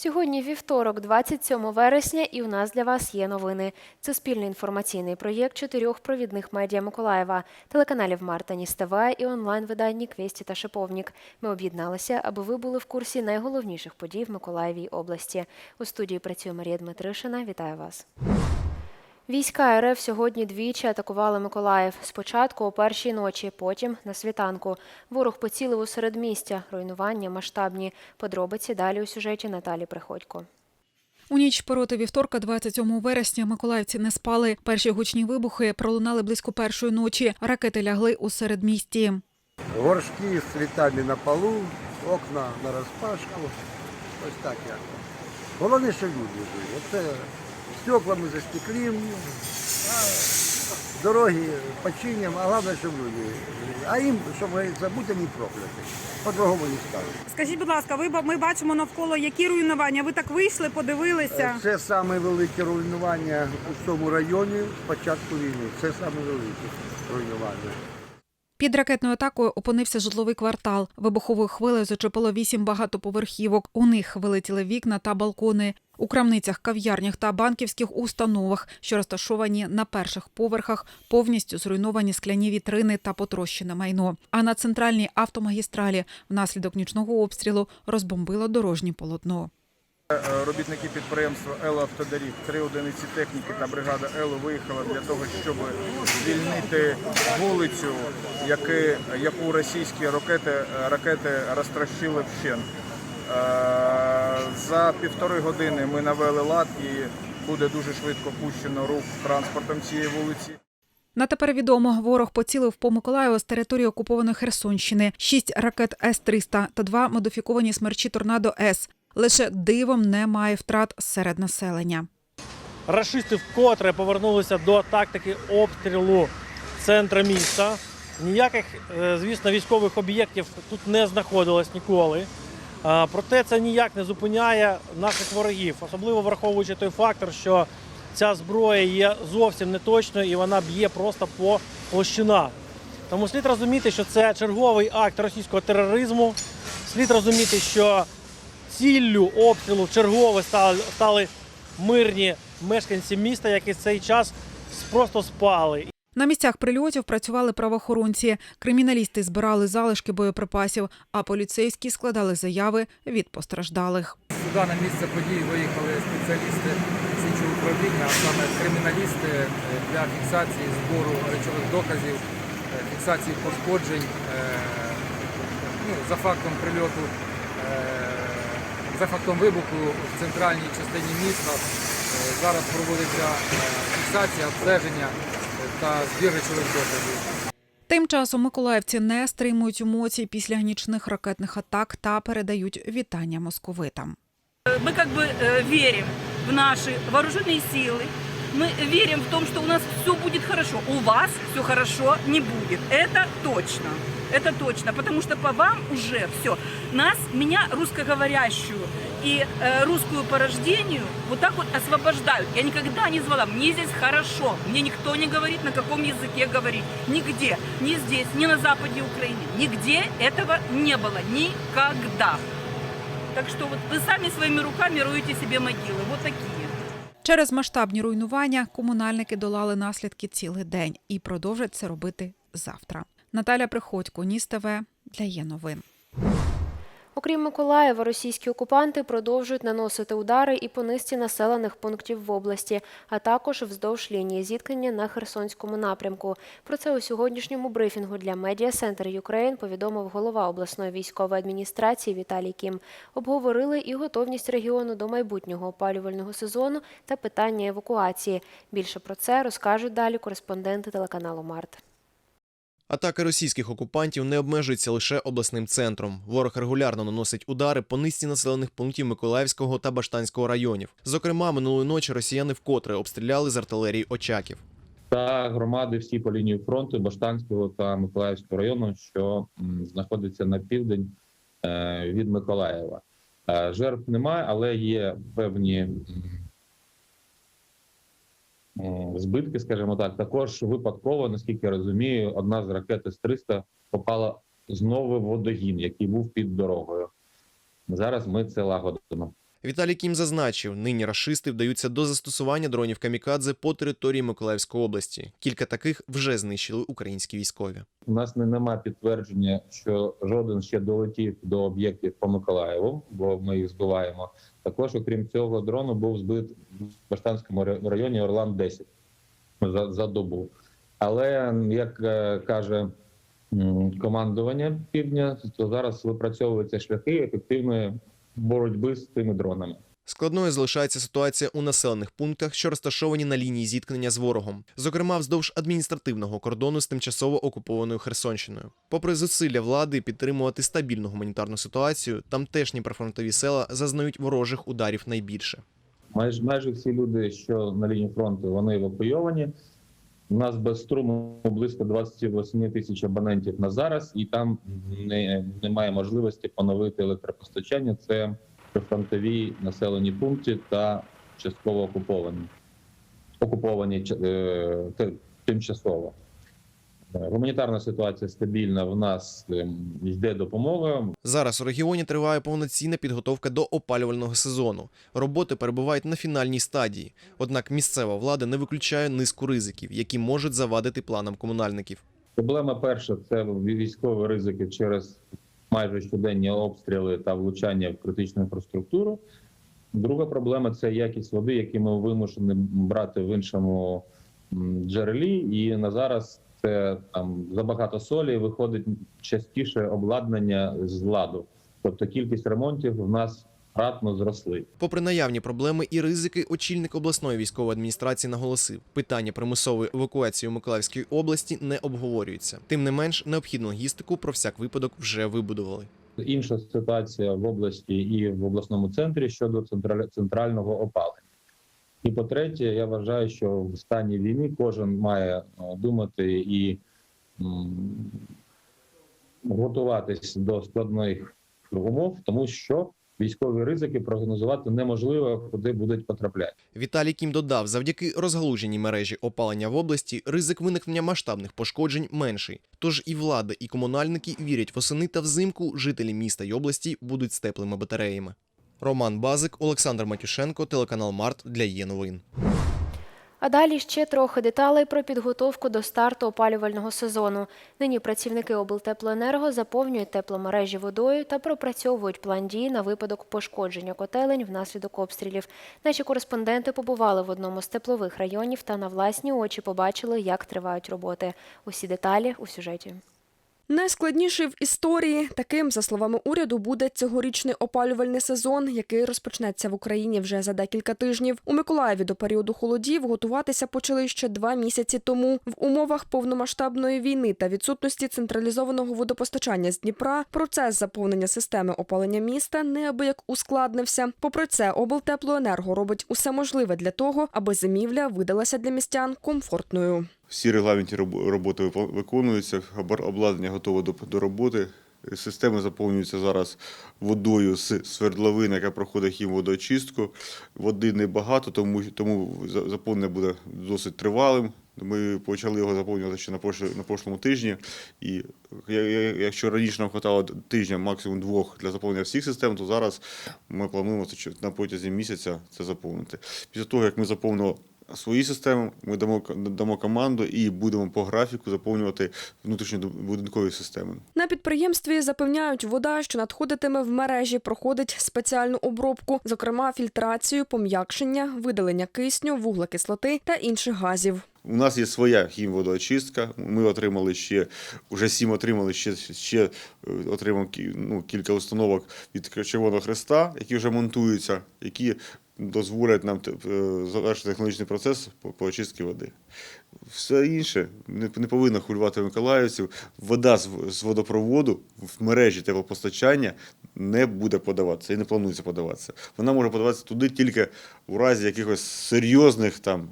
Сьогодні вівторок, 27 вересня, і у нас для вас є новини. Це спільний інформаційний проєкт чотирьох провідних медіа Миколаєва, телеканалів Марта Ніс і онлайн-виданні Квісті та Шиповнік. Ми об'єдналися, аби ви були в курсі найголовніших подій в Миколаєвій області. У студії працює Марія Дмитришина. Вітаю вас. Війська РФ сьогодні двічі атакували Миколаїв. Спочатку о першій ночі, потім на світанку. Ворог поцілив у середмістя. Руйнування масштабні. Подробиці далі у сюжеті Наталі Приходько. У ніч проти вівторка, 27 вересня, миколаївці не спали. Перші гучні вибухи пролунали близько першої ночі. Ракети лягли у середмісті. Горшки з цвітами на полу, окна на розпашку. Ось так як. Головне, що люди. Оце стеклами застеклим, дороги починимо, а головне, щоб люди. А їм, щоб будьте не прокляті. По-другому не скажуть. Скажіть, будь ласка, ви ми бачимо навколо які руйнування? Ви так вийшли, подивилися? Це саме велике руйнування у цьому районі з початку війни. Це саме велике руйнування. Під ракетною атакою опинився житловий квартал. Вибуховою хвилею зачепило вісім багатоповерхівок. У них вилетіли вікна та балкони. У крамницях, кав'ярнях та банківських установах, що розташовані на перших поверхах, повністю зруйновані скляні вітрини та потрощене майно. А на центральній автомагістралі внаслідок нічного обстрілу розбомбило дорожнє полотно. Е, Робітники підприємства «Ело Автодоріг, три одиниці техніки та бригада «Ело» виїхала для того, щоб звільнити вулицю, яки, яку російські ракети, ракети розтрощили вщент. За півтори години ми навели лад і буде дуже швидко пущено рух транспортом цієї вулиці. На тепер відомо, ворог поцілив по Миколаєву з території окупованої Херсонщини. Шість ракет С-300 та два модифіковані смерчі «Торнадо С». Лише дивом немає втрат серед населення. Рашисти вкотре повернулися до тактики обстрілу центра міста. Ніяких, е, звісно, військових об'єктів тут не знаходилось ніколи. Проте це ніяк не зупиняє наших ворогів, особливо враховуючи той фактор, що ця зброя є зовсім неточною і вона б'є просто по площинах. Тому слід розуміти, що це черговий акт російського тероризму. Слід розуміти, що ціллю обстрілу чергове стали мирні мешканці міста, які в цей час просто спали. На місцях прильотів працювали правоохоронці. Криміналісти збирали залишки боєприпасів, а поліцейські складали заяви від постраждалих. Сюди на місце подій виїхали спеціалісти слідчого управління, а саме криміналісти е, для фіксації збору речових доказів, е, фіксації пошкоджень е, ну, за фактом прильоту, за фактом вибуху в центральній частині міста. Зараз проводиться фіксація, обстеження та збір речових доказів. Тим часом миколаївці не стримують емоцій після нічних ракетних атак та передають вітання московитам. Мы как бы э, верим в наши вооруженные силы. Мы верим в том, что у нас все будет хорошо. У вас все хорошо не будет. Это точно. Это точно. Потому что по вам уже все. Нас, меня, русскоговорящую и э, русскую по рождению, вот так вот освобождают. Я никогда не звала. Мне здесь хорошо. Мне никто не говорит, на каком языке говорить. Нигде. Ни здесь, ни на западе Украины. Нигде этого не было. Никогда. Так что вот вы сами своими руками роете себе могилы. Вот такие. Через масштабні руйнування комунальники долали наслідки цілий день і продовжать це робити завтра. Наталя Приходько, Ніс ТВ для є новин. Окрім Миколаєва, російські окупанти продовжують наносити удари і по низці населених пунктів в області, а також вздовж лінії зіткнення на Херсонському напрямку. Про це у сьогоднішньому брифінгу для Media Center Ukraine повідомив голова обласної військової адміністрації Віталій Кім. Обговорили і готовність регіону до майбутнього опалювального сезону та питання евакуації. Більше про це розкажуть далі кореспонденти телеканалу Март. Атаки російських окупантів не обмежуються лише обласним центром. Ворог регулярно наносить удари по низці населених пунктів Миколаївського та Баштанського районів. Зокрема, минулої ночі росіяни вкотре обстріляли з артилерії Очаків. та громади всі по лінії фронту Баштанського та Миколаївського району, що знаходиться на південь е, від Миколаєва. Е, Жертв немає, але є певні збитки, скажімо так. Також випадково, наскільки я розумію, одна з ракет С-300 попала знову в водогін, який був під дорогою. Зараз ми це лагодимо. Віталій Кім зазначив, нині рашисти вдаються до застосування дронів камікадзе по території Миколаївської області. Кілька таких вже знищили українські військові. У нас не немає підтвердження, що жоден ще долетів до об'єктів по Миколаєву, бо ми їх збиваємо. Також, окрім цього, дрону був збит в Баштанському районі Орлан 10 за, за добу. Але як е, каже командування півдня, то зараз випрацьовуються шляхи ефективної боротьби з цими дронами. Складною залишається ситуація у населених пунктах, що розташовані на лінії зіткнення з ворогом, зокрема вздовж адміністративного кордону з тимчасово окупованою Херсонщиною. Попри зусилля влади підтримувати стабільну гуманітарну ситуацію, тамтешні прифронтові села зазнають ворожих ударів найбільше. Майже майже всі люди, що на лінії фронту, вони евакуйовані. У нас без струму близько 28 тисяч абонентів на зараз, і там не, немає можливості поновити електропостачання. Це прифронтові населені пункти та частково окуповані, окуповані е, тимчасово. Е, Гуманітарна ситуація стабільна. В нас ем, йде допомога. Зараз у регіоні триває повноцінна підготовка до опалювального сезону. Роботи перебувають на фінальній стадії. Однак місцева влада не виключає низку ризиків, які можуть завадити планам комунальників. Проблема перша це військові ризики через майже щоденні обстріли та влучання в критичну інфраструктуру. Друга проблема це якість води, яку ми вимушені брати в іншому джерелі. І на зараз це там забагато солі виходить частіше обладнання з ладу. Тобто кількість ремонтів в нас кратно зросли. Попри наявні проблеми і ризики, очільник обласної військової адміністрації наголосив, питання примусової евакуації у Миколаївській області не обговорюється. Тим не менш, необхідну логістику про всяк випадок вже вибудували. інша ситуація в області і в обласному центрі щодо централь- центрального опалення. І по-третє, я вважаю, що в стані війни кожен має е, думати і готуватись до складних умов, тому що військові ризики прогнозувати неможливо, куди будуть потрапляти. Віталій Кім додав, завдяки розгалуженій мережі опалення в області ризик виникнення масштабних пошкоджень менший. Тож і влада, і комунальники вірять, восени та взимку жителі міста й області будуть з теплими батареями. Роман Базик, Олександр Матюшенко, телеканал Март для є новин. А далі ще трохи деталей про підготовку до старту опалювального сезону. Нині працівники облтеплоенерго заповнюють тепломережі водою та пропрацьовують план дій на випадок пошкодження котелень внаслідок обстрілів. Наші кореспонденти побували в одному з теплових районів та на власні очі побачили, як тривають роботи. Усі деталі у сюжеті. Найскладніший в історії таким, за словами уряду, буде цьогорічний опалювальний сезон, який розпочнеться в Україні вже за декілька тижнів. У Миколаєві до періоду холодів готуватися почали ще два місяці тому. В умовах повномасштабної війни та відсутності централізованого водопостачання з Дніпра процес заповнення системи опалення міста неабияк ускладнився. Попри це, облтеплоенерго робить усе можливе для того, аби зимівля видалася для містян комфортною. Всі регламентні роботи виконуються, обладнання готове до, роботи. Система заповнюється зараз водою з свердловини, яка проходить хімводоочистку. Води небагато, тому, тому заповнення буде досить тривалим. Ми почали його заповнювати ще на, на прошлому тижні. І якщо раніше нам хватало тижня, максимум двох для заповнення всіх систем, то зараз ми плануємо на протязі місяця це заповнити. Після того, як ми заповнимо свої системи, ми дамо, дамо команду і будемо по графіку заповнювати внутрішньобудинкові системи. На підприємстві запевняють, вода, що надходитиме в мережі, проходить спеціальну обробку, зокрема фільтрацію, пом'якшення, видалення кисню, вуглекислоти та інших газів. У нас є своя хімводоочистка. Ми отримали ще вже сім отримали ще, ще е, отримав ну, кілька установок від Червоного Хреста, які вже монтуються, які дозволять нам е, завершити технологічний процес по, очистці води. Все інше не, повинно хвилювати миколаївців. Вода з, водопроводу в мережі теплопостачання не буде подаватися і не планується подаватися. Вона може подаватися туди тільки у разі якихось серйозних там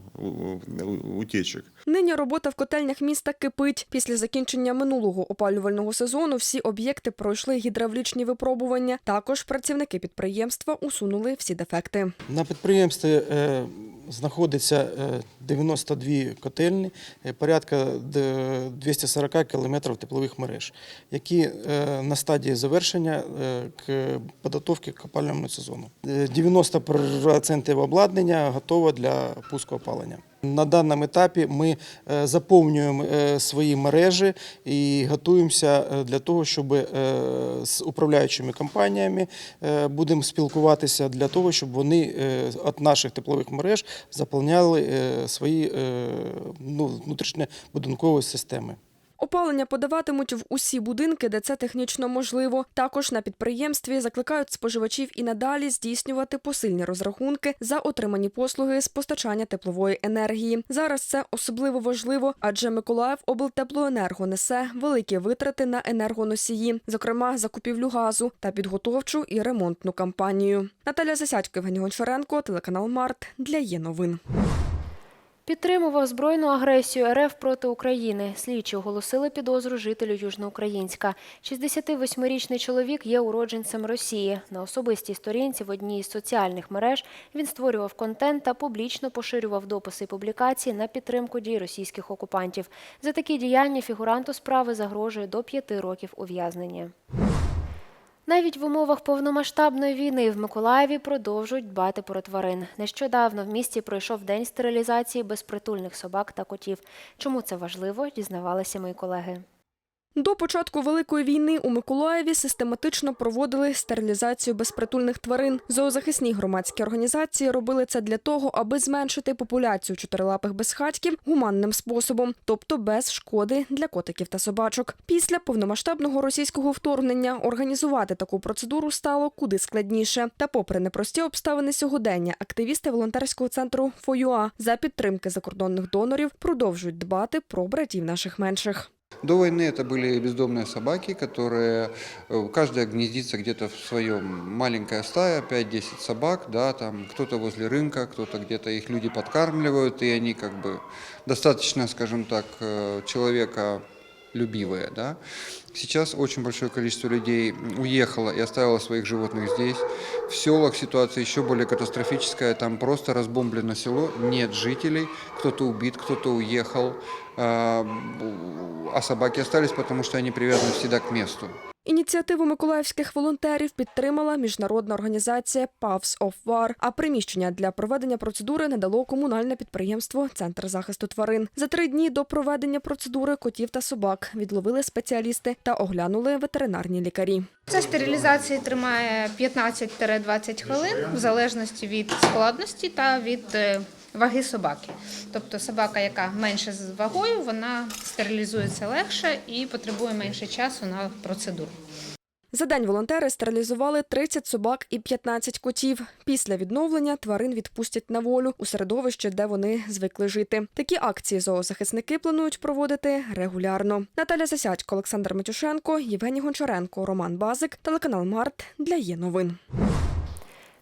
утічок. Нині робота в котельнях міста кипить. Після закінчення минулого опалювального сезону всі об'єкти пройшли гідравлічні випробування. Також працівники підприємства усунули всі дефекти. На підприємстві е, знаходиться е, 92 котельні, е, порядка д- 240 кілометрів теплових мереж, які е, на стадії завершення е, к підготовки к опалювальному сезону. Е, 90% обладнання готово для пуску опалення. На даному етапі ми е, заповнюємо е, свої мережі і готуємося е, для того, щоб з управляючими компаніями будемо спілкуватися для того, щоб вони від наших теплових мереж заповняли свої ну, внутрішньобудинкові системи. Опалення подаватимуть в усі будинки, де це технічно можливо. Також на підприємстві закликають споживачів і надалі здійснювати посильні розрахунки за отримані послуги з постачання теплової енергії. Зараз це особливо важливо, адже Миколаїв облтеплоенерго несе великі витрати на енергоносії, зокрема закупівлю газу та підготовчу і ремонтну кампанію. Наталя Засядько, Євгеній Гончаренко, телеканал Март для є новин. Підтримував збройну агресію РФ проти України. Слідчі оголосили підозру жителю Южноукраїнська. 68-річний чоловік є уродженцем Росії. На особистій сторінці в одній із соціальних мереж він створював контент та публічно поширював дописи і публікації на підтримку дій російських окупантів. За такі діяння фігуранту справи загрожує до п'яти років ув'язнення. Навіть в умовах повномасштабної війни в Миколаєві продовжують дбати про тварин. Нещодавно в місті пройшов день стерилізації безпритульних собак та котів. Чому це важливо, дізнавалися мої колеги. До початку великої війни у Миколаєві систематично проводили стерилізацію безпритульних тварин. Зоозахисні громадські організації робили це для того, аби зменшити популяцію чотирилапих безхатьків гуманним способом, тобто без шкоди для котиків та собачок. Після повномасштабного російського вторгнення організувати таку процедуру стало куди складніше. Та, попри непрості обставини сьогодення, активісти волонтерського центру ФОЮА за підтримки закордонних донорів продовжують дбати про братів наших менших. До войны это были бездомные собаки, которые э, каждая гнездится где-то в своем маленькая стая, 5-10 собак, да, там кто-то возле рынка, кто-то где-то их люди подкармливают, и они как бы достаточно, скажем так, э, человека любивые, да. Сейчас очень большое количество людей уехало и оставило своих животных здесь. В селах ситуация еще более катастрофическая. Там просто разбомблено село, нет жителей, кто-то убит, кто-то уехал, а а собаки остались, потому что они привязаны всегда к месту. Ініціативу миколаївських волонтерів підтримала міжнародна організація Paths of War, а приміщення для проведення процедури надало комунальне підприємство Центр захисту тварин. За три дні до проведення процедури котів та собак відловили спеціалісти та оглянули ветеринарні лікарі. Ця стерилізація тримає 15-20 хвилин в залежності від складності та від е, ваги собаки. Тобто собака, яка менше з вагою, вона стерилізується легше і потребує менше часу на процедуру. За день волонтери стерилізували 30 собак і 15 котів. Після відновлення тварин відпустять на волю у середовище, де вони звикли жити. Такі акції зоозахисники планують проводити регулярно. Наталя Засядько, Олександр Матюшенко, Євгеній Гончаренко, Роман Базик, телеканал Март для є новин.